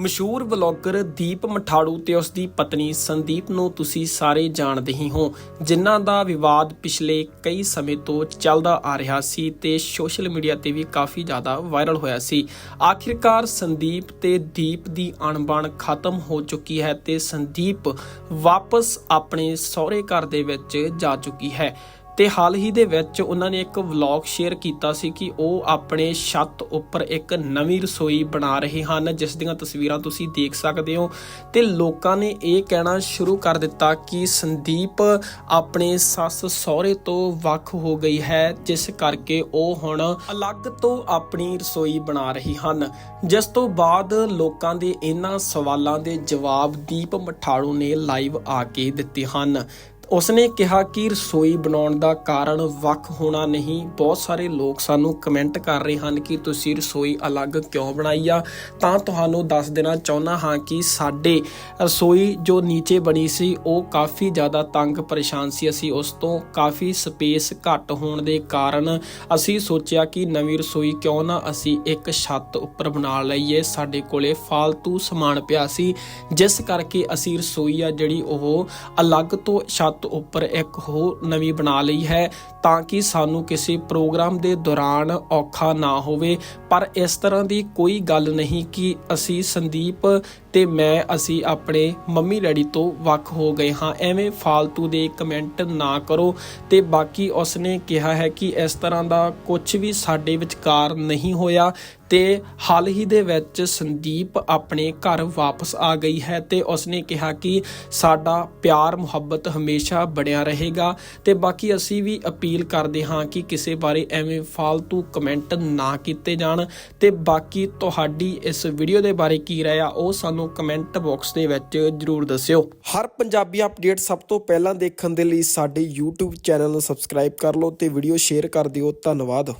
ਮਸ਼ਹੂਰ ਵਲੌਗਰ ਦੀਪ ਮਠਾੜੂ ਤੇ ਉਸ ਦੀ ਪਤਨੀ ਸੰਦੀਪ ਨੂੰ ਤੁਸੀਂ ਸਾਰੇ ਜਾਣਦੇ ਹੀ ਹੋ, ਜਿਨ੍ਹਾਂ ਦਾ ਵਿਵਾਦ ਪਿਛਲੇ ਕਈ ਸਮੇਂ ਤੋਂ ਚੱਲਦਾ ਆ ਰਿਹਾ ਸੀ ਤੇ ਸੋਸ਼ਲ ਮੀਡੀਆ ਤੇ ਵੀ ਕਾਫੀ ਜ਼ਿਆਦਾ ਵਾਇਰਲ ਹੋਇਆ ਸੀ। ਆਖਿਰਕਾਰ ਸੰਦੀਪ ਤੇ ਦੀਪ ਦੀ ਅਣਬਣ ਖਤਮ ਹੋ ਚੁੱਕੀ ਹੈ ਤੇ ਸੰਦੀਪ ਵਾਪਸ ਆਪਣੇ ਸਹੁਰੇ ਘਰ ਦੇ ਵਿੱਚ ਜਾ ਚੁੱਕੀ ਹੈ। ਤੇ ਹਾਲ ਹੀ ਦੇ ਵਿੱਚ ਉਹਨਾਂ ਨੇ ਇੱਕ ਵਲੌਗ ਸ਼ੇਅਰ ਕੀਤਾ ਸੀ ਕਿ ਉਹ ਆਪਣੇ ਛੱਤ ਉੱਪਰ ਇੱਕ ਨਵੀਂ ਰਸੋਈ ਬਣਾ ਰਹੇ ਹਨ, ਜਿਸ ਦੀਆਂ ਤਸਵੀਰਾਂ ਤੁਸੀਂ ਦੇਖ ਸਕਦੇ ਹੋ। ਤੇ ਲੋਕਾਂ ਨੇ ਇਹ ਕਹਿਣਾ ਸ਼ੁਰੂ ਕਰ ਦਿੱਤਾ ਕਿ ਸੰਦੀਪ ਆਪਣੇ ਸੱਸ ਸਹੁਰੇ ਤੋਂ ਵੱਖ ਹੋ ਗਈ ਹੈ, ਜਿਸ ਕਰਕੇ ਉਹ ਹੁਣ ਅਲੱਗ ਤੋਂ ਆਪਣੀ ਰਸੋਈ ਬਣਾ ਰਹੀ ਹਨ। ਜਿਸ ਤੋਂ ਬਾਅਦ ਲੋਕਾਂ ਦੇ ਇਹਨਾਂ ਸਵਾਲਾਂ ਦੇ ਜਵਾਬ ਦੀਪ ਮਠਾੜੂ ਨੇ ਲਾਈਵ ਆ ਕੇ ਦਿੱਤੇ ਹਨ। ਉਸਨੇ ਕਿਹਾ ਕਿ ਰਸੋਈ ਬਣਾਉਣ ਦਾ ਕਾਰਨ ਵੱਖ ਹੋਣਾ ਨਹੀਂ। ਬਹੁਤ ਸਾਰੇ ਲੋਕ ਸਾਨੂੰ ਕਮੈਂਟ ਕਰ ਰਹੇ ਹਨ ਕਿ ਤੁਸੀਂ ਰਸੋਈ ਅਲੱਗ ਕਿਉਂ ਬਣਾਈ ਆ? ਤਾਂ ਤੁਹਾਨੂੰ ਦੱਸ ਦੇਣਾ ਚਾਹੁੰਦਾ ਹਾਂ ਕਿ ਸਾਡੇ ਰਸੋਈ ਜੋ ਨੀਚੇ ਬਣੀ ਸੀ, ਉਹ ਕਾਫੀ ਜ਼ਿਆਦਾ ਤੰਗ ਪਰੇਸ਼ਾਨ ਸੀ। ਅਸੀਂ ਉਸ ਤੋਂ ਕਾਫੀ ਸਪੇਸ ਘੱਟ ਹੋਣ ਦੇ ਕਾਰਨ ਅਸੀਂ ਸੋਚਿਆ ਕਿ ਨਵੀਂ ਰਸੋਈ ਕਿਉਂ ਨਾ ਅਸੀਂ ਇੱਕ ਛੱਤ ਉੱਪਰ ਬਣਾ ਲਈਏ। ਸਾਡੇ ਕੋਲੇ ਫालतू ਸਮਾਨ ਪਿਆ ਸੀ। ਜਿਸ ਕਰਕੇ ਅਸੀਂ ਰਸੋਈ ਆ ਜਿਹੜੀ ਉਹ ਅਲੱਗ ਤੋਂ ਛੱਤ ਉੱਪਰ ਇੱਕ ਹੋਰ ਨਵੀਂ ਬਣਾ ਲਈ ਹੈ ਤਾਂ ਕਿ ਸਾਨੂੰ ਕਿਸੇ ਪ੍ਰੋਗਰਾਮ ਦੇ ਦੌਰਾਨ ਔਖਾ ਨਾ ਹੋਵੇ। ਪਰ ਇਸ ਤਰ੍ਹਾਂ ਦੀ ਕੋਈ ਗੱਲ ਨਹੀਂ ਕਿ ਅਸੀਂ ਸੰਦੀਪ ਤੇ ਮੈਂ, ਅਸੀਂ ਆਪਣੇ ਮੰਮੀ ਡੈਡੀ ਤੋਂ ਵੱਖ ਹੋ ਗਏ ਹਾਂ। ਐਵੇਂ ਫालतू ਦੇ ਕਮੈਂਟ ਨਾ ਕਰੋ ਤੇ ਬਾਕੀ ਉਸਨੇ ਕਿਹਾ ਹੈ ਕਿ ਇਸ ਤਰ੍ਹਾਂ ਦਾ ਕੁਝ ਵੀ ਸਾਡੇ ਵਿਚਕਾਰ ਨਹੀਂ ਹੋਇਆ। ਤੇ ਹਾਲ ਹੀ ਦੇ ਵਿੱਚ ਸੰਦੀਪ ਆਪਣੇ ਘਰ ਵਾਪਸ ਆ ਗਈ ਹੈ ਤੇ ਉਸਨੇ ਕਿਹਾ ਕਿ ਸਾਡਾ ਪਿਆਰ, ਮੁਹੱਬਤ ਹਮੇਸ਼ਾ ਬਣਿਆ ਰਹੇਗਾ ਤੇ ਬਾਕੀ ਅਸੀਂ ਵੀ ਅਪੀਲ ਕਰਦੇ ਹਾਂ ਕਿ ਕਿਸੇ ਬਾਰੇ ਐਵੇਂ ਫालतू ਕਮੈਂਟ ਨਾ ਕੀਤੇ ਜਾਣ ਤੇ ਬਾਕੀ ਤੁਹਾਡੀ ਇਸ ਵੀਡੀਓ ਦੇ ਬਾਰੇ ਕੀ ਰਾਏ ਆ, ਉਹ ਸਾਨੂੰ ਕਮੈਂਟ ਬਾਕਸ ਦੇ ਵਿੱਚ ਜਰੂਰ ਦੱਸਿਓ। ਹਰ ਪੰਜਾਬੀ ਅਪਡੇਟ ਸਭ ਤੋਂ ਪਹਿਲਾਂ ਦੇਖਣ ਦੇ ਲਈ ਸਾਡੇ YouTube ਚੈਨਲ ਨੂੰ ਸਬਸਕ੍ਰਾਈਬ ਕਰ ਲਓ ਤੇ ਵੀਡੀਓ ਸ਼ੇਅਰ ਕਰ ਦਿਓ। ਧੰਨਵਾਦ।